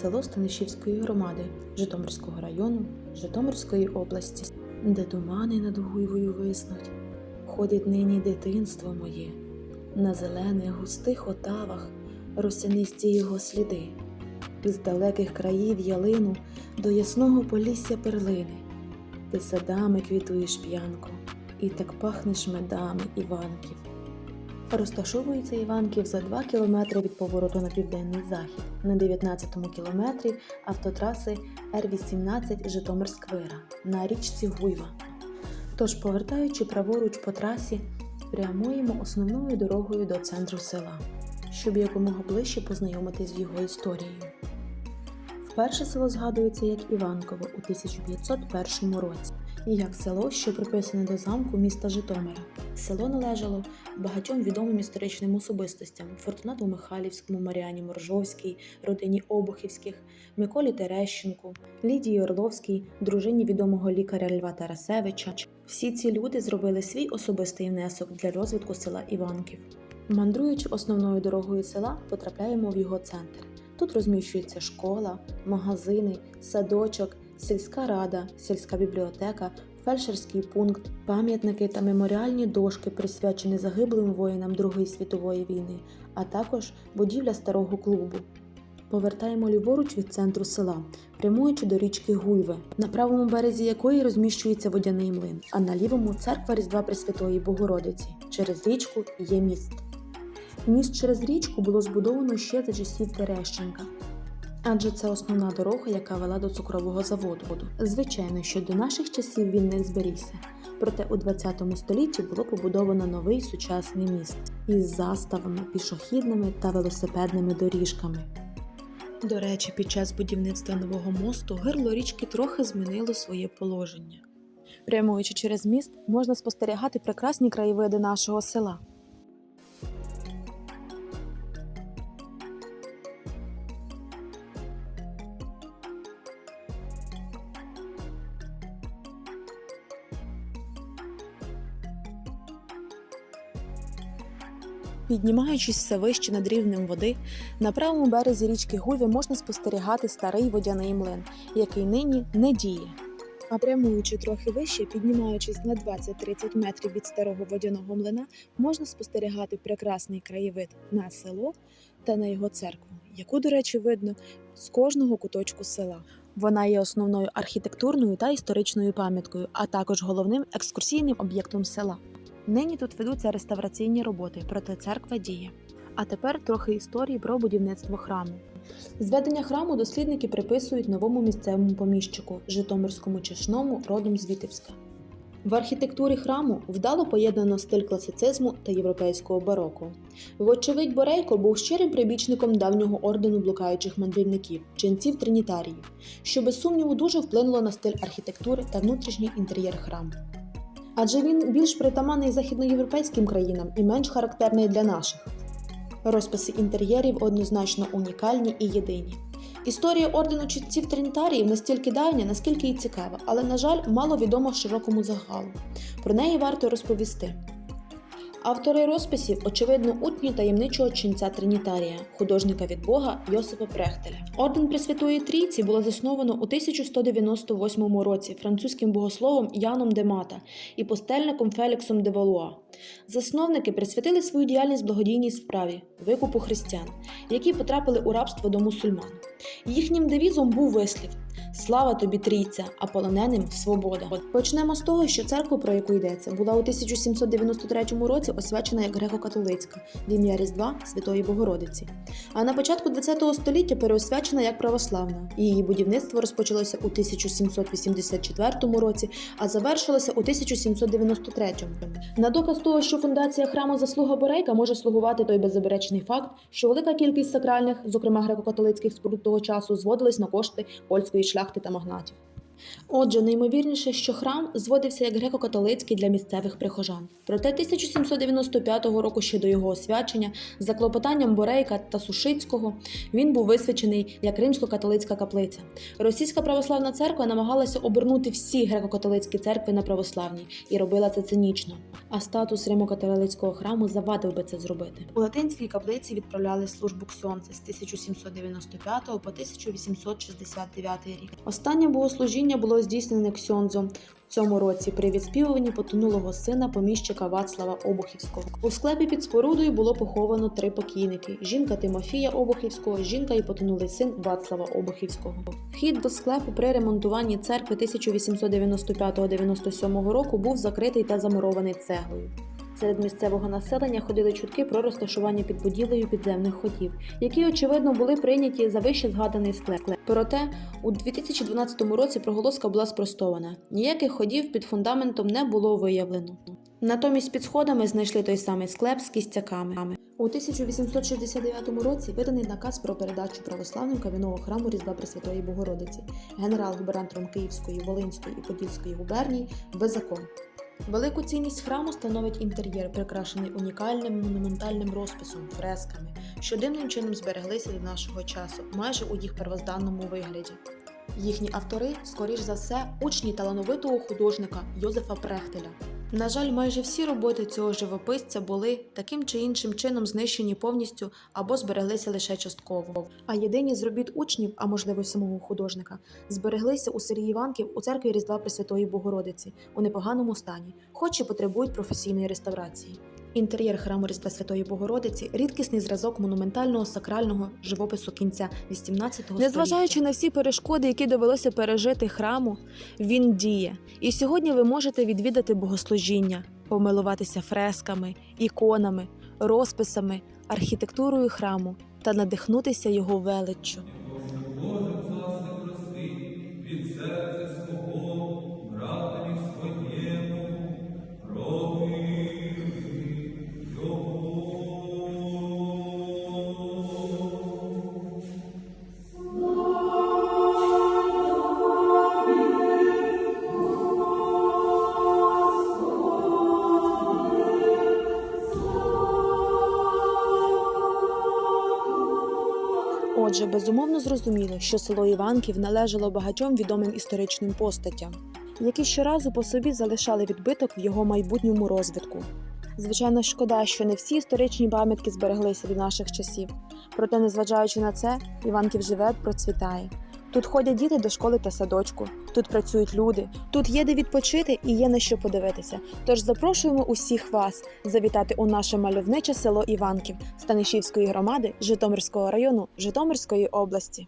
село Станишівської громади Житомирського району Житомирської області, де тумани над Гуйвою виснуть. Ходить нині дитинство моє, на зелених густих отавах росянисті його сліди, із далеких країв ялину до ясного полісся перлини. Ти садами квітуєш п'янко, і так пахнеш медами Іванків. Розташовується Іванків за 2 кілометри від повороту на південний захід, на 19-му кілометрі автотраси Р-18 Житомир-Сквира на річці Гуйва. Тож, повертаючи праворуч по трасі, прямуємо основною дорогою до центру села, щоб якомога ближче познайомитись з його історією. Вперше село згадується як Іванково у 1501 році і як село, що приписане до замку міста Житомира. Село належало багатьом відомим історичним особистостям Фортунату Михайлівському, Маріані Моржовській, родині Обухівських, Миколі Терещенку, Лідії Орловській, дружині відомого лікаря Льва Тарасевича. Всі ці люди зробили свій особистий внесок для розвитку села Іванків. Мандруючи основною дорогою села, потрапляємо в його центр. Тут розміщується школа, магазини, садочок, сільська рада, сільська бібліотека, фельдшерський пункт, пам'ятники та меморіальні дошки, присвячені загиблим воїнам Другої світової війни, а також будівля старого клубу. Повертаємо ліворуч від центру села, прямуючи до річки Гуйве, на правому березі якої розміщується водяний млин, а на лівому церква Різдва Пресвятої Богородиці. Через річку є міст. Міст через річку було збудовано ще за часів Терещенка, адже це основна дорога, яка вела до цукрового заводу. Звичайно, що до наших часів він не зберігся. Проте у 20 столітті було побудовано новий сучасний міст із заставами, пішохідними та велосипедними доріжками. До речі, під час будівництва нового мосту гирло річки трохи змінило своє положення. Прямуючи через міст, можна спостерігати прекрасні краєвиди нашого села. Піднімаючись все вище над рівнем води, на правому березі річки Гуві можна спостерігати старий водяний млин, який нині не діє. А прямуючи трохи вище, піднімаючись на 20-30 метрів від старого водяного млина, можна спостерігати прекрасний краєвид на село та на його церкву, яку, до речі, видно з кожного куточку села. Вона є основною архітектурною та історичною пам'яткою, а також головним екскурсійним об'єктом села. Нині тут ведуться реставраційні роботи, проте церква діє. А тепер трохи історії про будівництво храму. Зведення храму дослідники приписують новому місцевому поміщику Житомирському чешному родом з Вітебська. В архітектурі храму вдало поєднано стиль класицизму та європейського бароко. Вочевидь, Борейко був щирим прибічником давнього ордену блукаючих мандрівників, ченців тринітаріїв, що без сумніву дуже вплинуло на стиль архітектури та внутрішній інтер'єр храму. Адже він більш притаманний західноєвропейським країнам і менш характерний для наших. Розписи інтер'єрів однозначно унікальні і єдині. Історія ордену чітців Трінітаріїв настільки давня, наскільки і цікава, але, на жаль, мало відома широкому загалу. Про неї варто розповісти. Автори розписів, очевидно, утні таємничого ченця Тринітарія, художника від Бога Йосипа Прехтеля. Орден Пресвятої Трійці було засновано у 1198 році французьким богословом Яном де Мата і постельником Феліксом де Валуа. Засновники присвятили свою діяльність благодійній справі викупу християн, які потрапили у рабство до мусульман. Їхнім девізом був вислів Слава тобі, трійця, а полоненим свобода. Почнемо з того, що церква, про яку йдеться, була у 1793 році освячена як греко-католицька в ім'я Різдва Святої Богородиці. А на початку ХХ століття переосвячена як православна. Її будівництво розпочалося у 1784 році, а завершилося у 1793. На доказ того, що фундація храму заслуга Борейка може слугувати той беззаперечний факт, що велика кількість сакральних, зокрема греко-католицьких споруд того часу, зводились на кошти польської шляхти та магнатів. Отже, неймовірніше, що храм зводився як греко-католицький для місцевих прихожан. Проте 1795 року ще до його освячення, за клопотанням Борейка та Сушицького, він був висвячений як римсько-католицька каплиця. Російська православна церква намагалася обернути всі греко-католицькі церкви на православні і робила це цинічно. а статус Римо-католицького храму завадив би це зробити. У латинській каплиці відправляли службу ксьонци з 1795 по 1869 рік. Останнє богослужіння було здійснене ксьонзом в цьому році при відспівуванні потонулого сина поміщика Вацлава Обухівського. У склепі під спорудою було поховано три покійники: жінка Тимофія Обухівського, жінка і потонулий син Вацлава Обухівського. Вхід до склепу при ремонтуванні церкви 1895-97 року був закритий та замурований цеглою. Серед місцевого населення ходили чутки про розташування під будівлею підземних ходів, які очевидно були прийняті за вище згаданий склеп. Проте у 2012 році проголоска була спростована. Ніяких ходів під фундаментом не було виявлено. Натомість під сходами знайшли той самий склеп з кістяками. У 1869 році виданий наказ про передачу православним кам'яного храму Різдва Пресвятої Богородиці генерал-губернатором Київської, Волинської і Подільської губерній без закон. Велику цінність храму становить інтер'єр, прикрашений унікальним монументальним розписом, фресками, що дивним чином збереглися до нашого часу, майже у їх первозданному вигляді. Їхні автори, скоріш за все, учні талановитого художника Йозефа Прехтеля. На жаль, майже всі роботи цього живописця були таким чи іншим чином знищені повністю або збереглися лише частково. А єдині з робіт учнів, а можливо самого художника, збереглися у Сергії Іванків у церкві Різдва Пресвятої Богородиці у непоганому стані, хоч і потребують професійної реставрації. Інтер'єр храму Різдва Святої Богородиці рідкісний зразок монументального сакрального живопису кінця 18 століття. Незважаючи на всі перешкоди, які довелося пережити храму, він діє. І сьогодні ви можете відвідати богослужіння, помилуватися фресками, іконами, розписами, архітектурою храму та надихнутися його величчю. Отже, безумовно зрозуміло, що село Іванків належало багатьом відомим історичним постатям, які щоразу по собі залишали відбиток в його майбутньому розвитку. Звичайно, шкода, що не всі історичні пам'ятки збереглися до наших часів. Проте, незважаючи на це, Іванків живе, процвітає. Тут ходять діти до школи та садочку, тут працюють люди, тут є де відпочити і є на що подивитися. Тож запрошуємо усіх вас завітати у наше мальовниче село Іванків Станишівської громади Житомирського району Житомирської області.